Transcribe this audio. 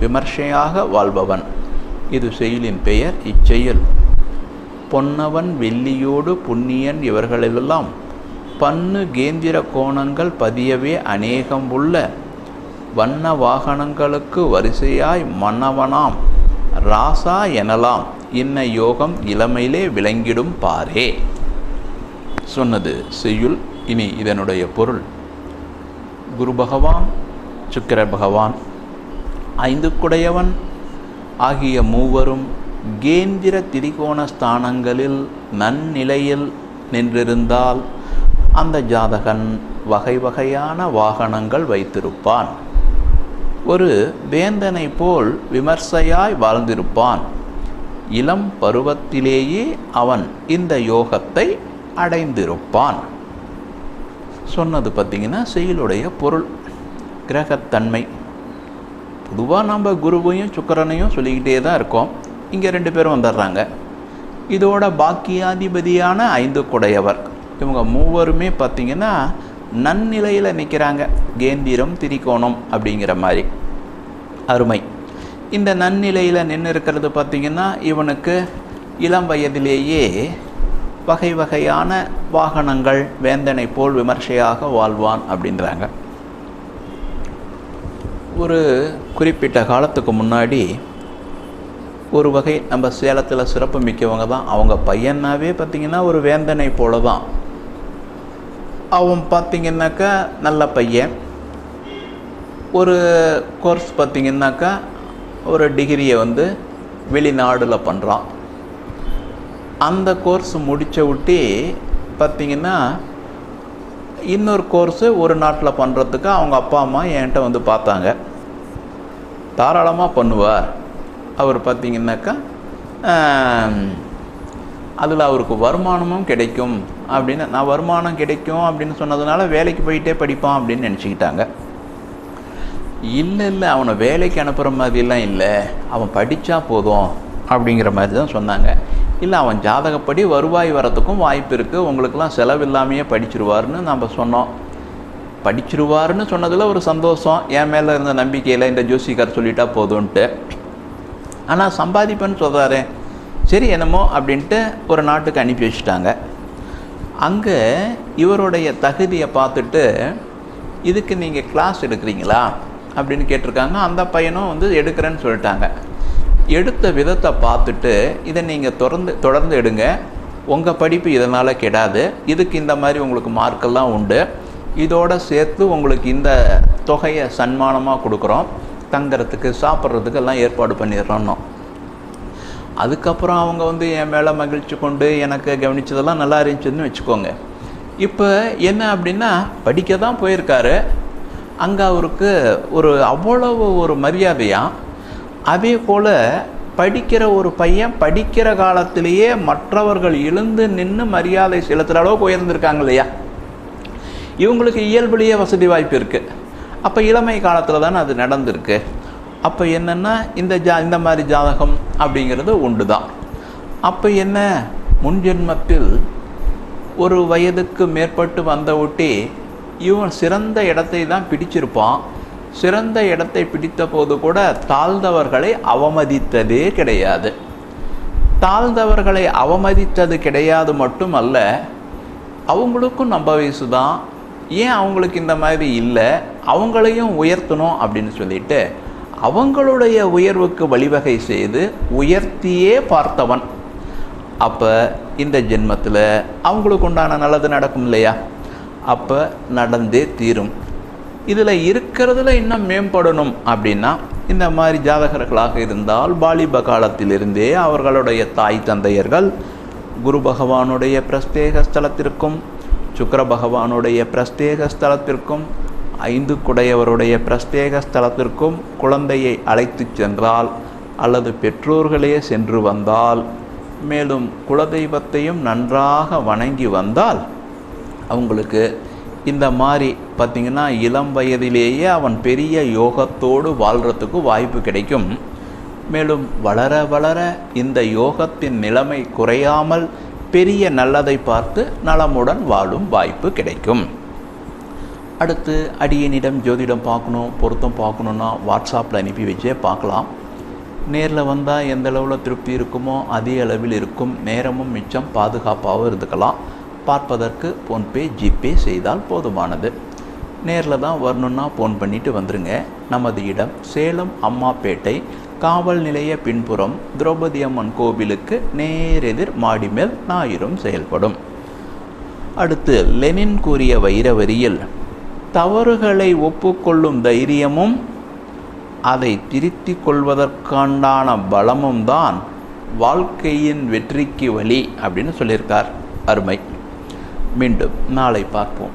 விமர்சையாக வாழ்பவன். இது செய்யுளின் பெயர் இச்செயல். பொன்னவன் வெள்ளியோடு புண்ணியன் இவர்களெல்லாம் பன்னு கேந்திர கோணங்கள் பதியவே அநேகம் உள்ள வண்ண வாகனங்களுக்கு வரிசையாய் மன்னவனாம். ராசா எனலாம் இன்ன யோகம் இளமையிலே விளங்கிடும் பாரே சொன்னது செய்யுள். இனி இதனுடைய பொருள். குரு பகவான் சுக்கர பகவான் ஐந்துக்குடையவன். ஆகிய மூவரும் கேந்திர திரிகோண ஸ்தானங்களில் நன்னிலையில் நின்றிருந்தால் அந்த ஜாதகன் வகை வகையான வாகனங்கள் வைத்திருப்பான். ஒரு வேந்தனை போல் விமர்சையாய் வாழ்ந்திருப்பான். இளம் பருவத்திலேயே அவன் இந்த யோகத்தை அடைந்திருப்பான். சொன்னது பார்த்திங்கன்னா செயலுடைய பொருள் கிரகத்தன்மை. பொதுவாக நம்ம குருவையும் சுக்கரனையும் சொல்லிக்கிட்டே தான் இருக்கோம். இங்கே ரெண்டு பேரும் வந்துடுறாங்க. இதோட பாக்கியாதிபதியான ஐந்து குடையவர். இவங்க மூவருமே பார்த்திங்கன்னா நன்னிலையில் நிற்கிறாங்க கேந்திரம் திரிகோணம் அப்படிங்கிற மாதிரி. அருமை. இந்த நன்னிலையில் நின்று இருக்கிறது பார்த்திங்கன்னா இவனுக்கு இளம் வயதிலேயே வகை வகையான வாகனங்கள் வேந்தனை போல் விமர்சையாக வாழ்வான் அப்படின்றாங்க. ஒரு குறிப்பிட்ட காலத்துக்கு முன்னாடி ஒரு வகை நம்ம சேலத்தில் சிறப்பு மிக்கவங்க தான். அவங்க பையனாவே பார்த்திங்கன்னா ஒரு வேந்தனை போல தான் அவன் பார்த்திங்கன்னாக்கா நல்ல பையன். ஒரு கோர்ஸ் பார்த்திங்கன்னாக்கா ஒரு டிகிரியை வந்து வெளிநாடில் பண்ணுறான் அந்த கோர்ஸ் முடித்த விட்டி பார்த்திங்கன்னா இன்னொரு கோர்ஸு ஒரு நாட்டில் பண்ணுறதுக்கு அவங்க அப்பா அம்மா என்கிட்ட வந்து பார்த்தாங்க. தாராளமாக பண்ணுவார். அவர் பார்த்திங்கனாக்கா அதில் அவருக்கு வருமானமும் கிடைக்கும் அப்படின்னு நான் வருமானம் கிடைக்கும் அப்படின்னு சொன்னதுனால வேலைக்கு போயிட்டே படிப்பான் அப்படின்னு நினச்சிக்கிட்டாங்க. இல்லை இல்லை அவனை வேலைக்கு அனுப்புகிற மாதிரிலாம் இல்லை. அவன் படித்தா போதும். அப்படிங்கிற மாதிரி தான் சொன்னாங்க. இல்லை அவன் ஜாதகப்படி வருவாய் வரத்துக்கும் வாய்ப்பு இருக்குது உங்களுக்கெல்லாம் செலவில்லாமையே படிச்சிருவார்னு நம்ம சொன்னோம். படிச்சிருவாருன்னு சொன்னதில் ஒரு சந்தோஷம். என் மேலே இருந்த நம்பிக்கையில் இந்த ஜோசிக்கார் சொல்லிட்டா போதும்ன்ட்டு. ஆனால் சம்பாதிப்பேன்னு சொல்கிறாரு சரி என்னமோ அப்படின்ட்டு ஒரு நாட்டுக்கு அனுப்பி வச்சுட்டாங்க. அங்கே இவருடைய தகுதியை பார்த்துட்டு இதுக்கு நீங்கள் கிளாஸ் எடுக்கிறீங்களா? அப்படின்னு கேட்டிருக்காங்க. அந்த பையனும் வந்து எடுக்கிறேன்னு சொல்லிட்டாங்க. எடுத்த விதத்தை பார்த்துட்டு இதை நீங்கள் தொடர்ந்து தொடர்ந்து எடுங்க. உங்கள் படிப்பு இதனால் கெடாது. இதுக்கு இந்த மாதிரி உங்களுக்கு மார்க்கெல்லாம் உண்டு. இதோட சேர்த்து உங்களுக்கு இந்த தொகையை சன்மானமாக கொடுக்குறோம். தங்கிறதுக்கு சாப்பிட்றதுக்கு எல்லாம் ஏற்பாடு பண்ணிடுறோன்னோம் அதுக்கப்புறம் அவங்க வந்து என் மேலே மகிழ்ச்சி கொண்டு எனக்கு கவனித்ததெல்லாம் நல்லா இருந்துச்சுன்னு வச்சுக்கோங்க. இப்போ என்ன அப்படின்னா படிக்க தான் போயிருக்காரு. அங்கே அவருக்கு ஒரு அவ்வளவு ஒரு மரியாதையாக அதே போல் படிக்கிற ஒரு பையன் படிக்கிற காலத்திலேயே மற்றவர்கள் எழுந்து நின்று மரியாதை செலுத்துகிற அளவுக்கு உயர்ந்திருக்காங்க இல்லையா? இவங்களுக்கு இயல்புலேயே வசதி வாய்ப்பு இருக்குது அப்போ இளமை காலத்தில் தானே அது நடந்திருக்கு. அப்போ என்னென்னா இந்த ஜா இந்த மாதிரி ஜாதகம் அப்படிங்கிறது உண்டு தான் அப்போ என்ன? முன்ஜென்மத்தில் ஒரு வயதுக்கு மேற்பட்டு வந்த ஒட்டி இவன் சிறந்த இடத்தை தான் பிடிச்சிருப்பான். சிறந்த இடத்தை பிடித்த போது கூட தாழ்ந்தவர்களை அவமதித்ததே கிடையாது. தாழ்ந்தவர்களை அவமதித்தது கிடையாது மட்டுமல்ல அவங்களுக்கும் நம்ம வயசு தான். ஏன் அவங்களுக்கு இந்த மாதிரி இல்லை? அவங்களையும் உயர்த்தணும் அப்படின்னு சொல்லிட்டு அவங்களுடைய உயர்வுக்கு வழிவகை செய்து உயர்த்தியே பார்த்தவன். அப்போ இந்த ஜென்மத்தில் அவங்களுக்கு உண்டான நல்லது நடக்கும் இல்லையா? அப்போ நடந்தே தீரும். இதில் இருக்கிறதுல இன்னும் மேம்படணும் அப்படின்னா இந்த மாதிரி ஜாதகர்களாக இருந்தால் வாலிப காலத்திலிருந்தே அவர்களுடைய தாய் தந்தையர்கள் குரு பகவானுடைய பிரஸ்தேக ஸ்தலத்திற்கும் சுக்கர பகவானுடைய பிரஸ்தேக ஸ்தலத்திற்கும் ஐந்து குடையவருடைய பிரஸ்தேக ஸ்தலத்திற்கும் குழந்தையை அழைத்து சென்றால் அல்லது பெற்றோர்களே சென்று வந்தால் மேலும் குலதெய்வத்தையும் நன்றாக வணங்கி வந்தால் அவங்களுக்கு இந்த மாதிரி பார்த்திங்கன்னா இளம் வயதிலேயே அவன் பெரிய யோகத்தோடு வாழ்கிறதுக்கு வாய்ப்பு கிடைக்கும். மேலும் வளர வளர இந்த யோகத்தின் நிலைமை குறையாமல் பெரிய நல்லதை பார்த்து நலமுடன் வாழும் வாய்ப்பு கிடைக்கும். அடுத்து அடியனிடம் ஜோதிடம் பார்க்கணும் பொருத்தம் பார்க்கணுன்னா வாட்ஸ்அப்பில் அனுப்பி வச்சே பார்க்கலாம். நேரில் வந்தால் எந்த அளவில் திருப்தி இருக்குமோ அதே அளவில் இருக்கும். நேரமும் மிச்சம் பாதுகாப்பாகவும் இருந்துக்கலாம். பார்ப்பதற்கு ஃபோன்பே ஜிபே செய்தால் போதுமானது. நேரில் தான் வரணுன்னா ஃபோன் பண்ணிவிட்டு வந்துருங்க. நமது இடம் சேலம் அம்மாப்பேட்டை காவல் நிலைய பின்புறம் திரௌபதி அம்மன் கோவிலுக்கு நேரெதிர் மாடிமேல் ஞாயிறும் செயல்படும். அடுத்து லெனின் கூறிய வைரவரியில் தவறுகளை ஒப்புக்கொள்ளும் தைரியமும் அதை திருத்திக் கொள்வதற்காண்டான பலமும் தான் வாழ்க்கையின் வெற்றிக்கு வழி அப்படின்னு சொல்லியிருக்கார் அருமை. மீண்டும் நாளை பார்ப்போம்.